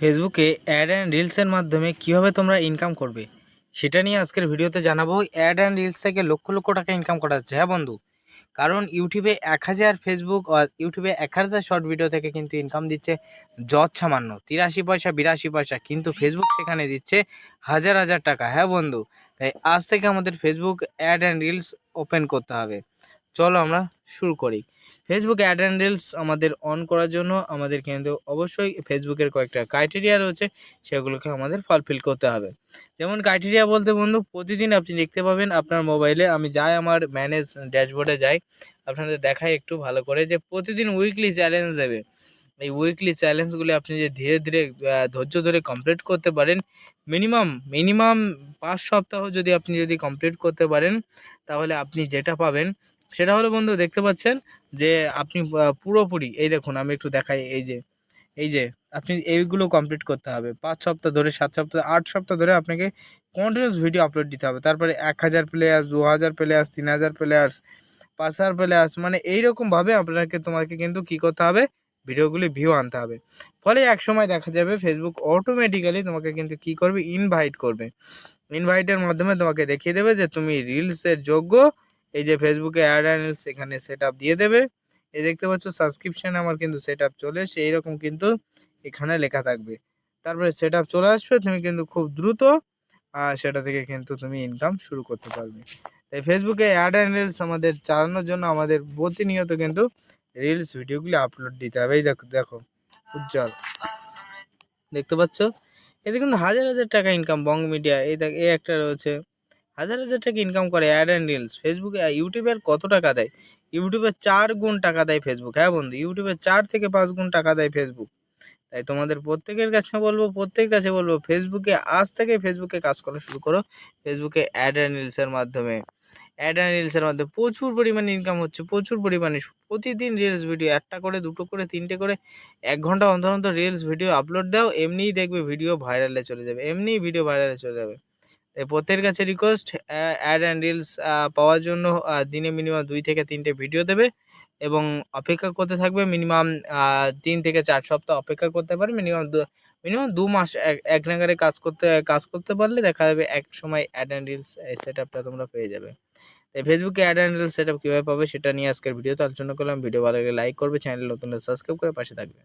ফেসবুকে ad and রিলসের মাধ্যমে কীভাবে তোমরা ইনকাম করবে? সেটা নিয়ে আজকের ভিডিওতে জানাব। অ্যাড অ্যান্ড রিলস থেকে লক্ষ লক্ষ টাকা ইনকাম করা যাচ্ছে হ্যাঁ বন্ধু? কারণ ইউটিউবে এক হাজার ফেসবুক ইউটিউবে এক হাজার শর্ট ভিডিও থেকে কিন্তু ইনকাম দিচ্ছে যৎ সামান্য, তিরাশি পয়সা, বিরাশি পয়সা। কিন্তু ফেসবুক সেখানে দিচ্ছে হাজার হাজার টাকা হ্যাঁ বন্ধু? তাই আজ থেকে আমাদের Facebook ad and reels open করতে হবে। চলো আমরা শুরু করি। ফেসবুক অ্যাড অ্যান্ড রিলস আমাদের অন করার জন্য আমাদের কিন্তু অবশ্যই ফেসবুকের কয়েকটা ক্রাইটেরিয়া রয়েছে, সেগুলোকে আমাদের ফুলফিল করতে হবে। যেমন ক্রাইটেরিয়া বলতে বন্ধু, প্রতিদিন আপনি দেখতে পাবেন আপনার মোবাইলে আমি যাই আমার ম্যানেজ ড্যাশবোর্ডে যাই, আপনাদের দেখাই একটু ভালো করে যে প্রতিদিন উইকলি চ্যালেঞ্জ দেবে। এই উইকলি চ্যালেঞ্জগুলি আপনি যে ধীরে ধীরে ধৈর্য ধরে কমপ্লিট করতে পারেন মিনিমাম মিনিমাম পাঁচ সপ্তাহ যদি আপনি যদি কমপ্লিট করতে পারেন, তাহলে আপনি যেটা পাবেন সেটা হলো বন্ধু, দেখতে পাচ্ছেন যে আপনি পুরোপুরি, এই দেখুন, আমি একটু দেখাই, এই যে এই যে, আপনি এইগুলো কমপ্লিট করতে হবে। পাঁচ সপ্তাহ ধরে, সাত সপ্তাহ, আট সপ্তাহ ধরে আপনাকে কন্টিনিউস ভিডিও আপলোড দিতে হবে। তারপরে এক হাজার প্লেয়ার্স দু হাজার প্লেয়ার্স তিন হাজার প্লেয়ার্স পাঁচ হাজার প্লেয়ার্স মানে এইরকমভাবে আপনাকে, তোমাকে কিন্তু কী করতে হবে? ভিডিওগুলি ভিউ আনতে হবে। ফলে এক সময় দেখা যাবে ফেসবুক অটোমেটিক্যালি তোমাকে কিন্তু কী করবে? ইনভাইট করবে। ইনভাইটের মাধ্যমে তোমাকে দেখিয়ে দেবে যে তুমি রিলসের যোগ্য এই যে ফেসবুকে অ্যাড রিলস এখানে সেট দিয়ে দেবে। এই দেখতে পাচ্ছ সাবস্ক্রিপশান আমার কিন্তু সেট আপ চলে এসে এইরকম কিন্তু এখানে লেখা থাকবে। তারপরে সেট আপ চলে আসবে, তুমি কিন্তু খুব দ্রুত সেটা থেকে কিন্তু তুমি ইনকাম শুরু করতে পারবে। তাই ফেসবুকে অ্যাড অ্যান্ড রিলস আমাদের চালানোর জন্য আমাদের প্রতিনিয়ত কিন্তু রিলস ভিডিওগুলি আপলোড দিতে হবে। এই দেখো দেখো, উজ্জ্বল। দেখতে পাচ্ছ? এতে কিন্তু হাজার হাজার টাকা ইনকাম বং মিডিয়া এই দেখ, এই একটা রয়েছে। হাজার হাজার টাকা ইনকাম করে অ্যাড অ্যান্ড রিলস ফেসবুকে ইউটিউবের কত টাকা দেয়? ইউটিউবে চার গুণ টাকা দেয় ফেসবুক হ্যাঁ বন্ধু? ইউটিউবে চার থেকে পাঁচ গুণ টাকা দেয় ফেসবুক তাই তোমাদের প্রত্যেকের কাছে বলব, প্রত্যেকের কাছে বলব ফেসবুকে আজ থেকে ফেসবুকে কাজ করা শুরু করো। ফেসবুকে অ্যাড অ্যান্ড রিলসের মাধ্যমে। অ্যাড অ্যান্ড রিলসের মাধ্যমে প্রচুর পরিমাণে ইনকাম হচ্ছে, প্রচুর পরিমাণে। প্রতিদিন রিলস ভিডিও একটা করে, দুটো করে, তিনটে করে, এক ঘণ্টা অন্তর অন্তর রিলস ভিডিও আপলোড দাও, এমনিই দেখবে ভিডিও ভাইরালে চলে যাবে, এমনিই ভিডিও ভাইরালে চলে যাবে। তাই প্রত্যেকের কাছে রিকোয়েস্ট অ্যাড অ্যান্ড রিলস পাওয়ার জন্য দিনে মিনিমাম দুই থেকে তিনটে ভিডিও দেবে এবং অপেক্ষা করতে থাকবে মিনিমাম তিন থেকে চার সপ্তাহ অপেক্ষা করতে পারে মিনিমাম দু মিনিমাম দু মাস এক নাগারে কাজ করতে কাজ করতে পারলে দেখা যাবে এক সময় অ্যাড অ্যান্ড রিলস সেট আপটা তোমরা পেয়ে যাবে। তাই ফেসবুকে ad and reels set up কীভাবে পাবে সেটা নিয়ে আজকের ভিডিওতে আলোচনা করলাম। ভিডিও ভালো লাগলে লাইক করবে চ্যানেল নতুন সাবস্ক্রাইব করে পাশে থাকবে।